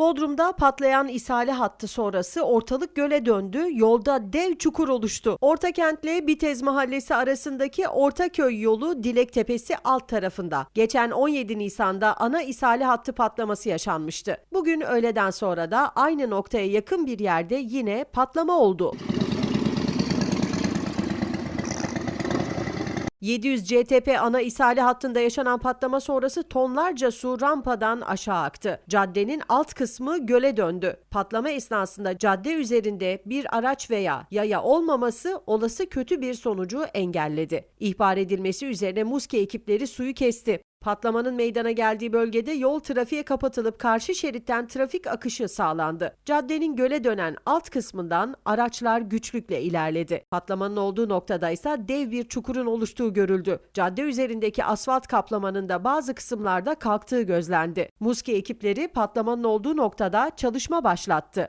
Bodrum'da patlayan ishale hattı sonrası ortalık göle döndü, yolda dev çukur oluştu. Ortakent'le Bitez Mahallesi arasındaki Ortaköy yolu Dilek Tepesi alt tarafında. Geçen 17 Nisan'da ana ishale hattı patlaması yaşanmıştı. Bugün öğleden sonra da aynı noktaya yakın bir yerde yine patlama oldu. 700 CTP ana ishali hattında yaşanan patlama sonrası tonlarca su rampadan aşağı aktı. Caddenin alt kısmı göle döndü. Patlama esnasında cadde üzerinde bir araç veya yaya olmaması olası kötü bir sonucu engelledi. İhbar edilmesi üzerine Muski ekipleri suyu kesti. Patlamanın meydana geldiği bölgede yol trafiğe kapatılıp karşı şeritten trafik akışı sağlandı. Caddenin göle dönen alt kısmından araçlar güçlükle ilerledi. Patlamanın olduğu noktada ise dev bir çukurun oluştuğu görüldü. Cadde üzerindeki asfalt kaplamanın da bazı kısımlarda kalktığı gözlendi. Muski ekipleri patlamanın olduğu noktada çalışma başlattı.